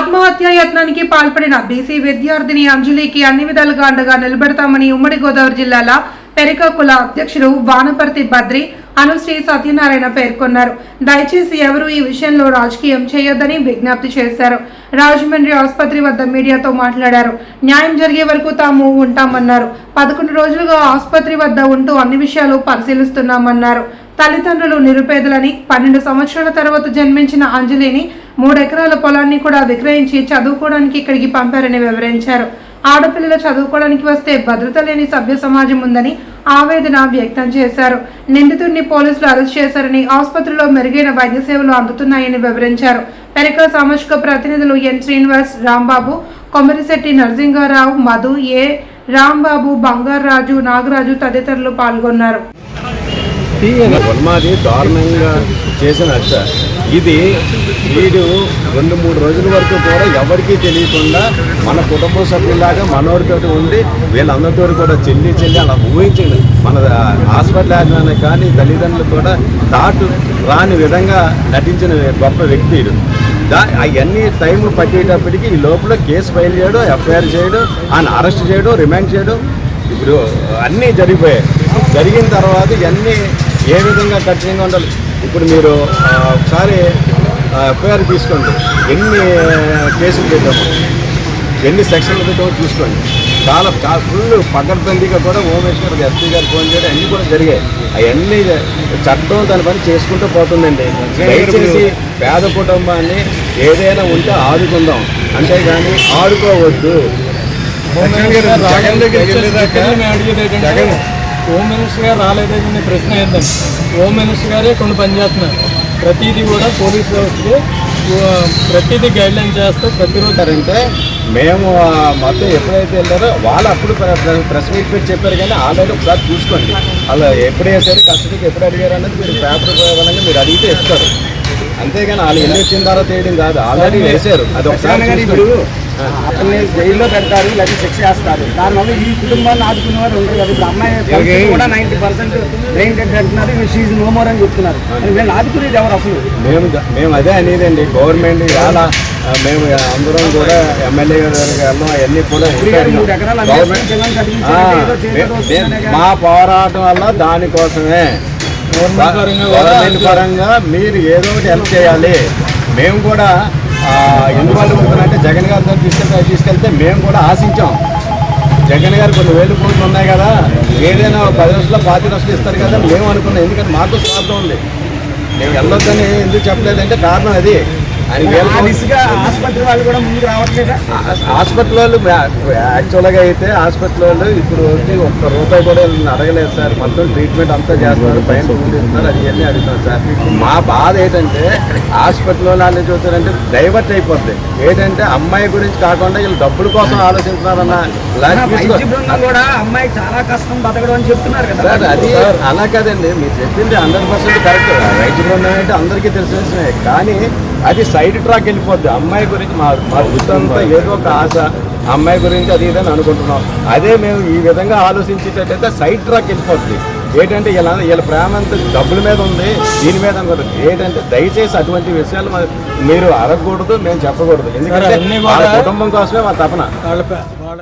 ఆత్మహత్య యత్నానికి పాల్పడిన బీసీ విద్యార్థిని అంజలికి అన్ని విధాలుగా అండగా నిలబెడతామని ఉమ్మడి గోదావరి జిల్లాల పెరికకుల అధ్యక్షుడు వానపర్తి బద్రి అనుశ్రీ సత్యనారాయణ పేర్కొన్నారు. దయచేసి ఎవరు ఈ విషయంలో రాజకీయం చేయొద్దని విజ్ఞప్తి చేశారు. రాజమండ్రి ఆసుపత్రి వద్ద మీడియాతో మాట్లాడారు. న్యాయం జరిగే వరకు తాము ఉంటామన్నారు. పదకొండు రోజులుగా ఆసుపత్రి వద్ద ఉంటూ అన్ని విషయాలు పరిశీలిస్తున్నామన్నారు. తల్లిదండ్రులు నిరుపేదలని పన్నెండు సంవత్సరాల తర్వాత జన్మించిన అంజలిని మూడెకరాల పొలాన్ని కూడా విక్రయించి చదువుకోవడానికి ఇక్కడికి పంపారని వివరించారు. ఆడపిల్లలు చదువుకోవడానికి వస్తే భద్రత లేని సభ్య సమాజం ఉందని ఆవేదన వ్యక్తం చేశారు. నిందితుడిని పోలీసులు అరెస్ట్ చేశారని ఆసుపత్రిలో మెరుగైన వైద్య సేవలు అందుతున్నాయని వివరించారు. పెరిక సామాజిక ప్రతినిధులు ఎన్. శ్రీనివాస్ రాంబాబు కొమరిశెట్టి నరసింగారావు మధు ఏ. రాంబాబు బంగారాజు నాగరాజు తదితరులు పాల్గొన్నారు. వర్మాది దారుణంగా చేసిన హత్య ఇది వీడు రెండు మూడు రోజుల వరకు కూడా ఎవరికీ తెలియకుండా మన కుటుంబ సభ్యులాగా మనోరితో ఉండి వీళ్ళందరితో కూడా చెల్లి చెల్లి అలా ఊహించండి మన హాస్పిటల్ యాజమాన్యం కానీ తల్లిదండ్రులు కూడా దాటు రాని విధంగా నటించిన గొప్ప వ్యక్తి వీడు. దా అవన్నీ టైం పట్టేటప్పటికి ఈ లోపల కేసు ఫైల్ చేయడం ఎఫ్ఐఆర్ చేయడం ఆయన అరెస్ట్ చేయడం రిమాండ్ చేయడం ఇప్పుడు అన్నీ జరిగిపోయాయి జరిగిన తర్వాత ఇవన్నీ ఏ విధంగా కఠినంగా ఉండాలి? ఇప్పుడు మీరు ఒకసారి ఎఫ్ఐఆర్ తీసుకోండి. ఎన్ని కేసులు పెట్టాము ఎన్ని సెక్షన్లు పెట్టామో చూసుకోండి. చాలా ఫుల్ పకడ్బందీగా కూడా ఓమేశ్వర్ ఎస్పీ గారు ఫోన్ చేయడం అన్నీ కూడా జరిగాయి. అవన్నీ చట్టం దాని పని చేసుకుంటూ పోతుందండి. దయచేసి పేద కుటుంబాన్ని ఏదైనా ఉంటే ఆదుకుందాం. అంతేగాని ఆడుకోవద్దు. జగన్ హోమ్ మినిస్టర్ గారు రాలేదని ప్రశ్న ఏంటంటే హోమ్ మినిస్టర్ గారే కొన్ని పనిచేస్తున్నారు ప్రతిదీ కూడా పోలీస్ వ్యవస్థకి ప్రతిదీ గైడ్ లైన్ చేస్తూ ప్రతిరోజు అంటే మేము మొత్తం ఎప్పుడైతే వెళ్ళారో వాళ్ళు అప్పుడు ప్ర- ప్ర- ప్రెస్ మీట్ పెట్టి చెప్పారు కానీ ఆల్రెడీ ఒకసారి చూసుకోండి. అలా ఎప్పుడు వేసారు కస్టడీకి ఎప్పుడు అడిగారు అన్నది మీరు పేపర్ వలంగా మీరు అడిగితే ఇస్తారు అంతేగాని వాళ్ళు ఎన్ని వచ్చిన తర్వాత వేయడం కాదు. ఆల్రెడీ వేసారు అది ఒకసారి ఇప్పుడు. అతన్ని జైల్లో పెడతారు లేదా శిక్ష చేస్తారు దానివల్ల ఈ కుటుంబాన్ని ఆదుకునే వారు ఉండరు కదా. ఇప్పుడు అమ్మాయి కూడా నైన్టీ పర్సెంట్ బ్రెయిన్ డెడ్ అంటున్నారు షీజ్ నో మోర్ అని చెప్తున్నారు. వీళ్ళు ఆదుకునేది ఎవరు అసలు? మేము మేము అదే అనేదండి. గవర్నమెంట్ చాలా మేము అందరం కూడా ఎమ్మెల్యే వెళ్ళాం అవన్నీ కూడా గారు మే- పోరాటం వల్ల దానికోసమే. గవర్నమెంట్ పరంగా మీరు ఏదో ఒకటి హెల్ప్ చేయాలి. మేము కూడా ఎందువల్ల ఉంటుందంటే అంటే జగన్ గారితో తీసుకెళ్తే తీసుకెళ్తే మేము కూడా ఆశించాం. జగన్ గారు కొన్ని వేలు కోట్లు ఉన్నాయి కదా ఏదైనా పది రోజుల్లో పాతి రోజులు ఇస్తారు కదా మేము అనుకున్నాం. ఎందుకంటే మాకు స్వార్థం ఉంది. మేము వెళ్ళొద్దని ఎందుకు చెప్పలేదంటే కారణం అది. ఆసుపత్రి వాళ్ళు కూడా ముందుకు రావట్లేదా? హాస్పిటల్ వాళ్ళు యాక్చువల్గా అయితే హాస్పిటల్ వాళ్ళు ఇప్పుడు ఒక్క రూపాయి కూడా అడగలేదు సార్. మొత్తం ట్రీట్మెంట్ అంతా చేస్తున్నారు పైన రూమ్ ఇస్తున్నారు అది ఇవన్నీ అడుగుతున్నారు సార్. మా బాధ ఏంటంటే హాస్పిటల్ వాళ్ళు వాళ్ళు చూస్తారంటే డైవర్ట్ అయిపోద్ది. ఏంటంటే అమ్మాయి గురించి కాకుండా వీళ్ళు డబ్బుల కోసం ఆలోచిస్తున్నారన్న కూడా అమ్మాయి చాలా కష్టం బతకడం అని చెప్తున్నారు కదా. అది అలా కాదండి. మీరు చెప్పింది హండ్రెడ్ పర్సెంట్ కరెక్ట్. రైతు బృందం అంటే అందరికీ తెలిసిన. కానీ అది సైడ్ ట్రాక్ వెళ్ళిపోద్ది. అమ్మాయి గురించి మా మా ఏదో ఒక ఆశ. అమ్మాయి గురించి అది ఇదని అనుకుంటున్నాం. అదే మేము ఈ విధంగా ఆలోచించేటట్టయితే సైడ్ ట్రాక్ వెళ్ళిపోద్ది. ఏంటంటే ఇలా వీళ్ళ ప్రేమ అంతా డబ్బుల మీద ఉంది. దీని మీద అనుకోదు ఏంటంటే దయచేసి అటువంటి విషయాలు మరి అడగకూడదు మేము చెప్పకూడదు. ఎందుకంటే కుటుంబం కోసమే మా తపన.